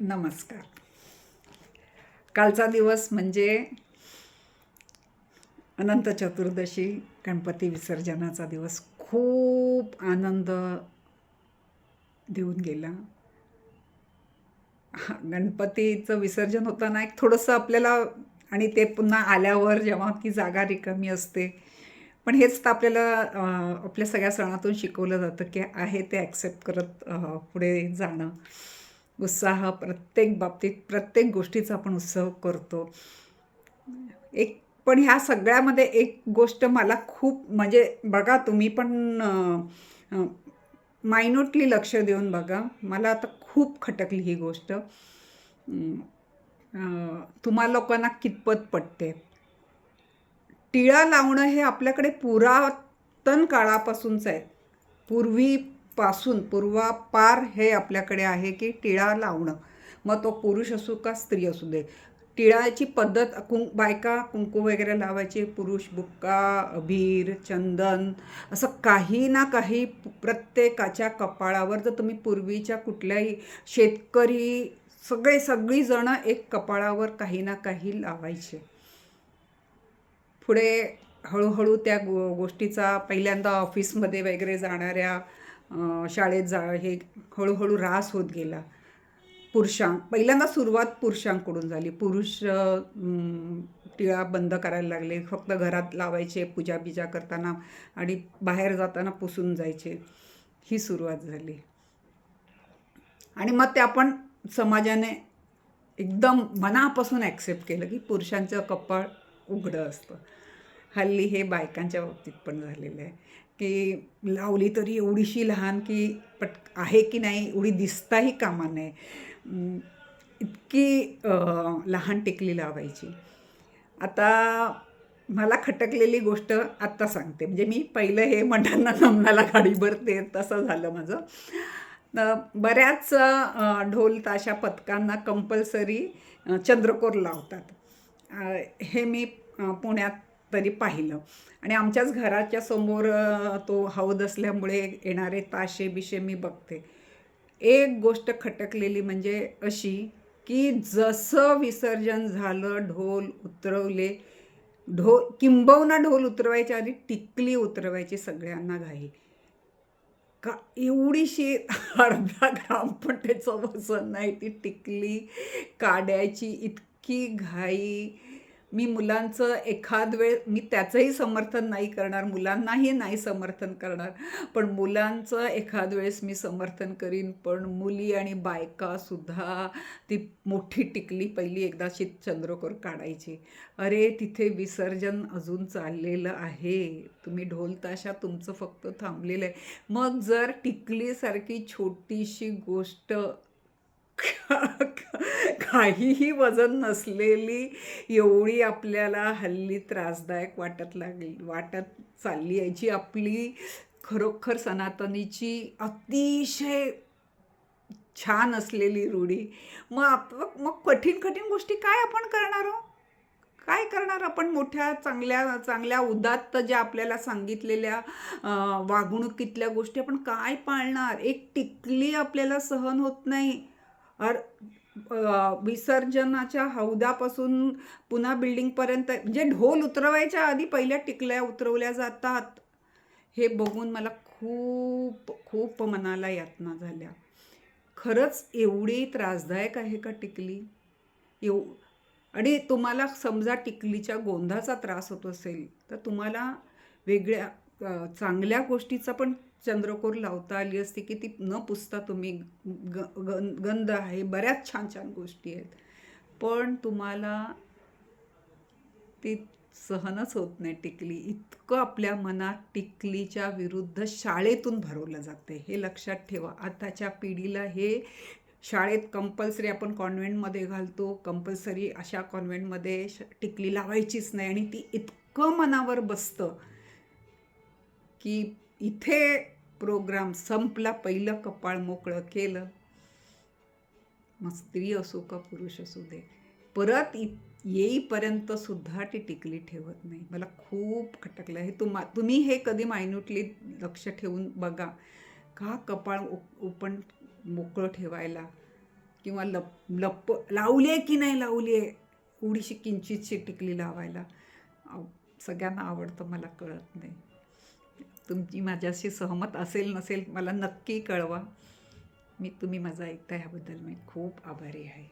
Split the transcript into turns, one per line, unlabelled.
नमस्कार. कालचा दिवस म्हणजे अनंत चतुर्दशी गणपती विसर्जनाचा दिवस. खूप आनंद देऊन गेला. हा, गणपतीचं विसर्जन होताना एक थोडंसं आपल्याला आणि ते पुन्हा आल्यावर जेव्हा की जागा रिकामी असते. पण हेच तर आपल्याला आपल्या सगळ्या सणातून शिकवलं जातं की आहे ते ॲक्सेप्ट करत पुढे जाणं. उत्साह प्रत्येक बाबतीत प्रत्येक गोष्टीचा आपण उत्सव करतो. एक पण ह्या सगळ्यामध्ये एक गोष्ट मला खूप म्हणजे बघा तुम्ही पण मायनोटली लक्ष देऊन बघा. मला आता खूप खटकली ही गोष्ट. तुम्हा लोकांना कितपत पटते. टिळा लावणं हे आपल्याकडे पुरातन काळापासूनच आहे. पूर्वी पासून पूर्वापार हे आपल्याकडे आहे की टिळा लावणं. मग तो पुरुष असू का स्त्री असू दे. टिळाची पद्धत कुं बायका कुंकू वगैरे लावायचे पुरुष बुक्का अभीर चंदन असं काही ना काही प्रत्येकाच्या कपाळावर. जर तुम्ही पूर्वीच्या कुठल्याही शेतकरी सगळे सगळीजणं एक कपाळावर काही ना काही लावायचे. पुढे हळूहळू त्या गो गोष्टीचा पहिल्यांदा ऑफिसमध्ये वगैरे जाणाऱ्या शाळेत जा हे हळूहळू ऱ्हास होत गेला. पुरुषां पहिल्यांदा सुरुवात पुरुषांकडून झाली. पुरुष टिळा बंद करायला लागले. फक्त घरात लावायचे पूजा बिजा करताना आणि बाहेर जाताना पुसून जायचे. ही सुरुवात झाली. आणि मग ते आपण समाजाने एकदम मनापासून ॲक्सेप्ट केलं की पुरुषांचं कपाळ उघडं असतं. हल्ली हे बायकांच्या बाबतीत पण झालेलं आहे. की लावली तरी एवढीशी लहान की पट आहे की नाही एवढी दिसताही कामा नये. इतकी लहान टिकली लावायची. आता मला खटकलेली गोष्ट आत्ता सांगते. म्हणजे मी पहिलं हे म्हणताना नमनाला गाडी भरते तसं झालं माझं. तर बऱ्याच ढोल ताशा पथकांना कंपल्सरी चंद्रकोर लावतात. हे मी पुण्यात तरी पाहिलं. आणि आमच्याच घराच्या समोर तो हौद असल्यामुळे येणारे ताशे बिशे मी बघते. एक गोष्ट खटकलेली म्हणजे अशी की जसं विसर्जन झालं ढोल उतरवले ढोल किंबहुना ढोल उतरवायच्या आधी टिकली उतरवायची सगळ्यांना घाई. का एवढीशी अर्धा ग्राम पण त्याचं वजन नाही ती टिकली काढायची इतकी घाई. मी मुलांचं एखाद वेळ मी त्याचंही समर्थन नाही करणार मुलांनाही नाही समर्थन करणार पण मुलांचं एखाद वेळेस मी समर्थन करीन पण मुली आणि बायकासुद्धा ती मोठी टिकली पहिली एकदाची चंद्रकोर काढायची. अरे तिथे विसर्जन अजून चाललेलं आहे. तुम्ही ढोल ताशा तुमचं फक्त थांबलेलं आहे. मग जर टिकलीसारखी छोटीशी गोष्ट काहीही वजन नसलेली एवढी आपल्याला हल्ली त्रासदायक वाटत लागली वाटत चालली आहे जी आपली खरोखर सनातनीची अतिशय छान असलेली रूढी. मग आप मग कठीण कठीण गोष्टी काय आपण करणार आहोत काय करणार आपण मोठ्या चांगल्या चांगल्या उदात्त ज्या आपल्याला सांगितलेल्या वागणुकीतल्या गोष्टी आपण काय पाळणार? एक टिकली आपल्याला सहन होत नाही. अर विसर्जनाच्या हौदापासून पुन्हा बिल्डिंगपर्यंत म्हणजे ढोल उतरवायच्या आधी पहिल्या टिकल्या उतरवल्या जातात. हे बघून मला खूप खूप मनाला यातना झाल्या. खरंच एवढी त्रासदायक आहे का टिकली? एव आणि तुम्हाला समजा टिकलीच्या गोंधाचा त्रास होत असेल तर तुम्हाला वेगळ्या चांगल्या गोष्टीचा पण चंद्रकोर लावता आली असती की ती न पुसता तुम्ही ग गंध आहे बऱ्याच छान छान गोष्टी आहेत. पण तुम्हाला ती सहनच होत नाही टिकली. इतकं आपल्या मनात टिकलीच्या विरुद्ध शाळेतून भरवलं जाते हे लक्षात ठेवा. आताच्या पिढीला हे शाळेत कंपल्सरी आपण कॉन्व्हेंटमध्ये घालतो. कंपल्सरी अशा कॉन्व्हेंटमध्ये श टिकली लावायचीच नाही आणि ती इतकं मनावर बसतं. की इथे प्रोग्राम संपला पहिलं कपाळ मोकळं केलं. मग स्त्री असो का पुरुष असू दे परत इ येईपर्यंत सुद्धा ती टिकली ठेवत नाही. मला खूप खटकलं. हे तुम्हा तुम्ही हे कधी मायन्यूटली लक्ष ठेवून बघा. का कपाळ ओपन मोकळं ठेवायला? किंवा लप लप लावली आहे की नाही लावली आहे एवढीशी किंचितशी टिकली लावायला? सगळ्यांना आवडतं मला कळत नाही. तुमची माझ्याशी सहमत असेल नसेल मला नक्की कळवा. मी तुम्ही माझा ऐकता ह्याबद्दल मी खूप आभारी आहे.